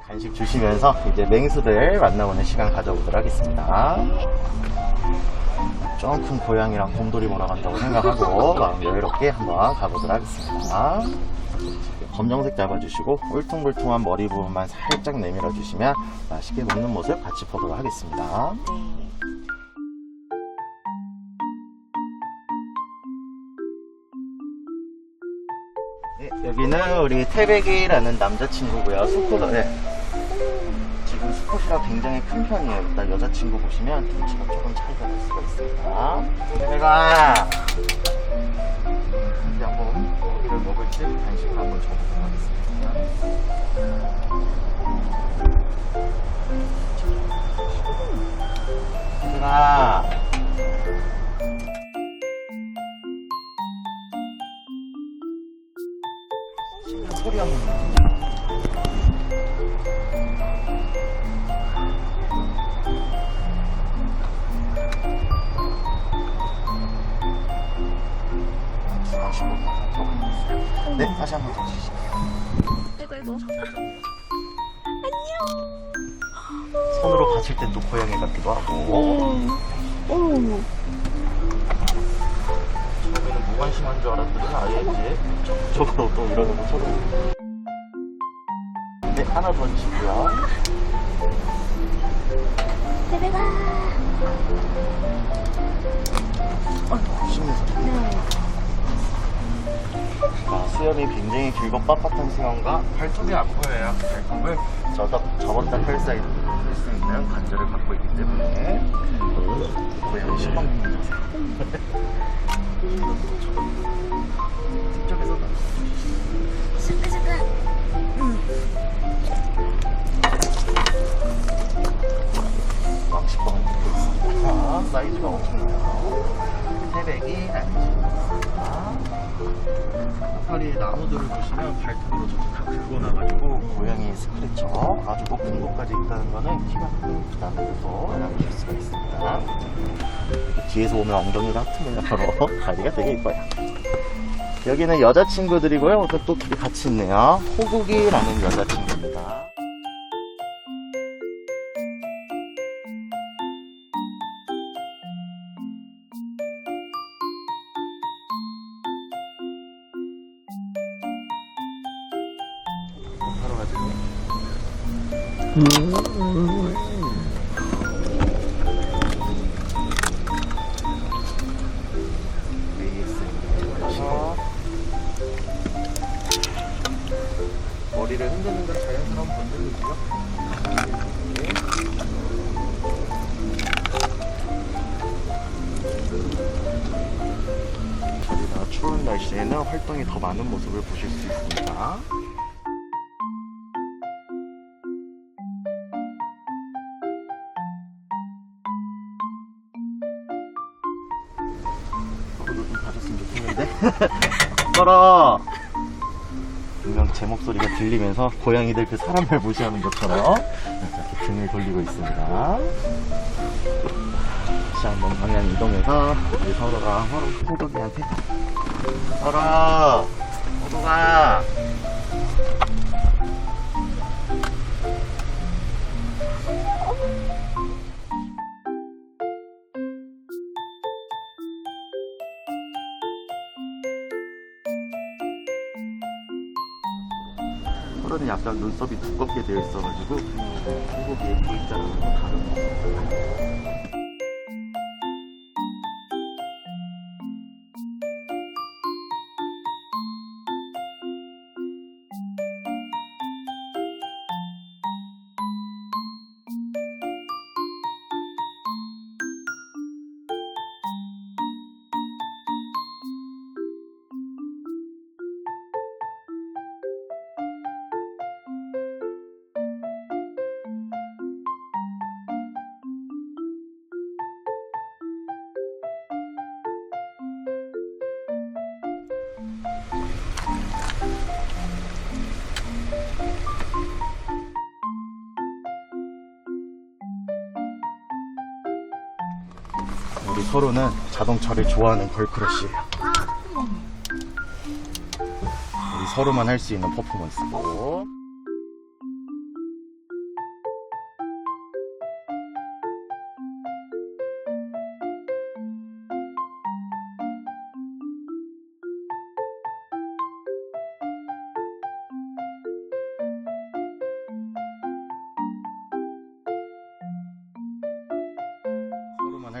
간식 주시면서 이제 맹수들 만나보는 시간 가져보도록 하겠습니다. 좀 큰 고양이랑 곰돌이 보러 간다고 생각하고 마음 여유롭게 한번 가보도록 하겠습니다. 검정색 잡아주시고 울퉁불퉁한 머리 부분만 살짝 내밀어 주시면 맛있게 먹는 모습 같이 보도록 하겠습니다. 네, 여기는 우리 태백이라는 남자친구고요. 수컷, 네. 지금 수컷이라 굉장히 큰 편이에요. 일단 여자친구 보시면 등치가 조금 차이가 날 수가 있습니다. 태백아! 이제 한번 고기를 먹을지 간식을 한번 줘보도록 하겠습니다. 네, 다시 한 번더 주시죠. 아이고 아이고 손으로 받칠 땐 또 고양이 같기도 하고. 어머 처음에는 무관심한 줄 알았더니 아예 이제 적극적으로 또 이러는 거 서로. 네, 하나 더 주시고요. 베베가 심리서. 네 자, 수염이 굉장히 길고 빳빳한 수염과 팔뚝이 안 보여요. 발톱을 저다, 접었다 펼 사이드 할수 있는 관절을 갖고 있기 때문에 고양이 자세. 뒤쪽에서 잠깐 잠깐 막 식빵을 먹고 있습니다. 사이즈가 엄청나요. 태백이 아니십 파리 나무들을 보시면 발톱으로 저렇게 다 긁어놔가지고 고양이 스크래처 아주 높은 곳까지 있다는 거는 키가 크다는 것도 알아보실 수가 있습니다. 뒤에서 오면 엉덩이가 하트면 바로 다리가 되게 이뻐요. 여기는 여자친구들이고요. 또, 또 둘이 같이 있네요. 호국이라는 여자친구입니다. 머리를 추운 날씨에는 활동이 더 많은 모습을 보실 수 있습니다. 봐줬으면 좋겠는데. 꺼라! 분명 제 목소리가 들리면서 고양이들 그 사람을 무시하는 것처럼 이렇게 등을 돌리고 있습니다. 다시 한번 방향 이동해서 우리 서로가 서로 호독이한테 서로 호독아 서로는 약간 눈썹이 두껍게 되어 있어가지고 V자랑은 좀 다른 것 서로는 자동차를 좋아하는 걸크러쉬예요. 우리 서로만 할 수 있는 퍼포먼스고.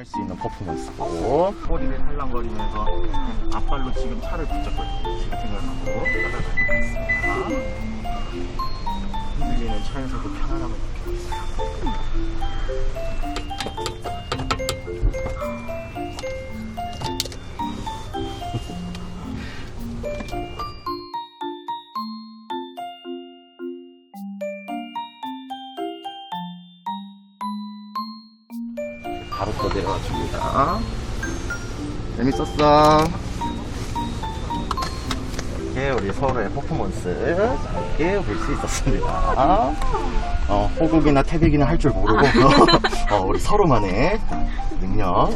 수 있는 퍼포먼스고 꼬리를 살랑거리면서 앞발로 지금 차를 붙잡고 있는 생각하고 따라다니고 있습니다. 흔들리는 차에서도 편안함을 느끼고 있어요. 바로 또 내려와 줍니다. 재밌었어. 이렇게 우리 서로의 퍼포먼스 짧게 볼수 있었습니다. 어, 호국이나 태백이나 할 줄 모르고 어, 우리 서로만의 능력.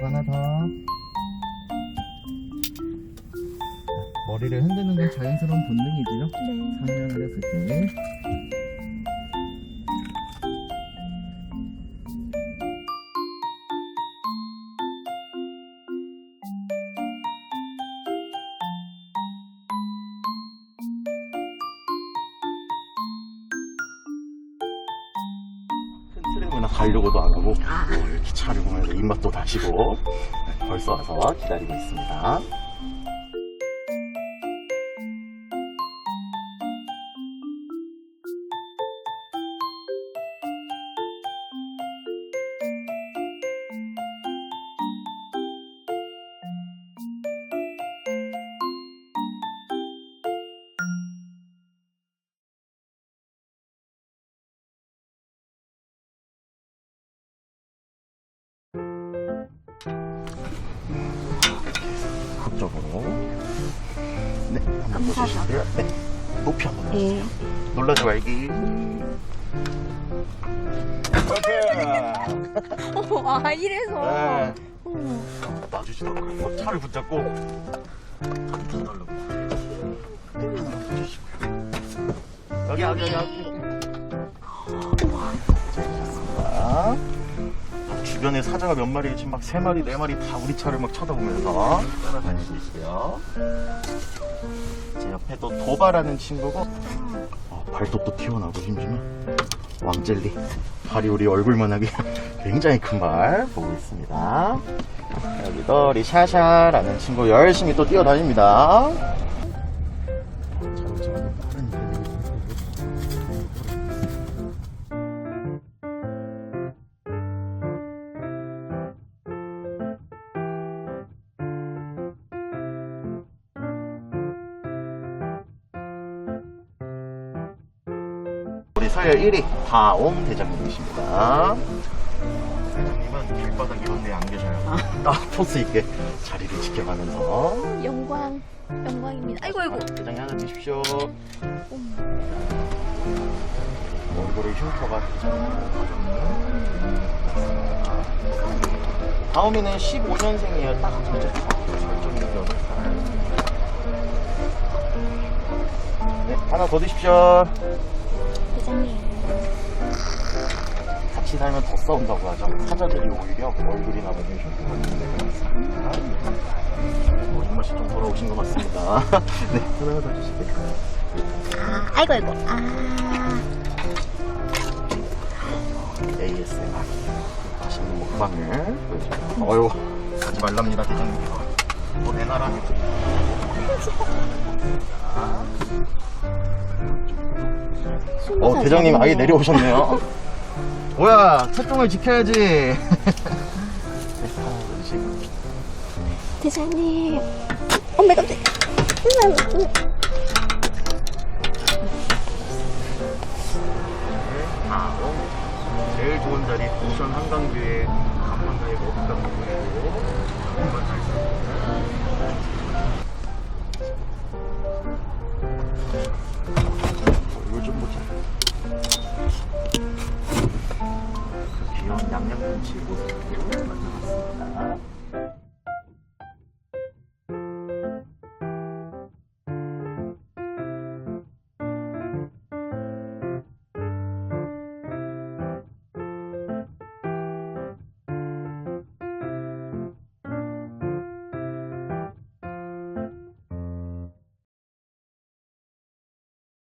하나 더. 머리를 흔드는 건 자연스러운 본능이지요. 네. 상냥을 했을 때. 큰 트램이나 가려고도 안 하고 아. 뭐 이렇게 보면서 입맛도 다시고 네, 벌써 와서 기다리고 있습니다. 그쪽으로. 네, 한번 보시고요. 네, 높이 한번 예. 보세요. 놀라지 말기. 오케이. 아 이래서. 네. 어머. 놔주지도 않고 차를 붙잡고 안 타달라고. 하나만 더 주시고요. 여기 여기 여기 여기. 주변에 사자가 몇 마리 지금 막 세 마리 네 마리 다 우리 차를 막 쳐다보면서 따라다니고 있고요. 제 옆에 또 도바라는 친구고 어, 발톱도 튀어나오고 심지면 왕젤리 발이 우리 얼굴만하게 굉장히 큰 발 보고 있습니다. 여기도 우리 샤샤라는 친구 열심히 또 뛰어다닙니다. 서열 1위 다옹 대장님이십니다. 대장님은 길바닥 이런 데안 계셔요. 딱 포스 있게 자리를 지켜가면서 영광. 영광입니다. 아이고 아이고. 대장님 하나 드십시오. 얼굴을 흉터가 다음이는 15년생이에요. 딱 진짜 설정이 8살. 네, 하나 더 드십시오. 대장님. 같이 살면 더 싸운다고 하죠. 사자들이 오히려 얼굴이나 것 같습니다. 어, 입맛이 좀 돌아오신 것 같습니다. 네, 하나 더 주실게요. 아 아이고 아이고. 아. ASMR 맛있는 먹방을. 어휴 하지 말랍니다 대장님께서 또 내놔라 어, 어, 대장님 아예 내려오셨네요. 뭐야, 첫종을 지켜야지. 대장님. 엄마 깜짝. 제일 좋은 자리 부산 한강뷰에 한강가에 먹을 부분이고, 한번 잘 살펴보세요. 그귀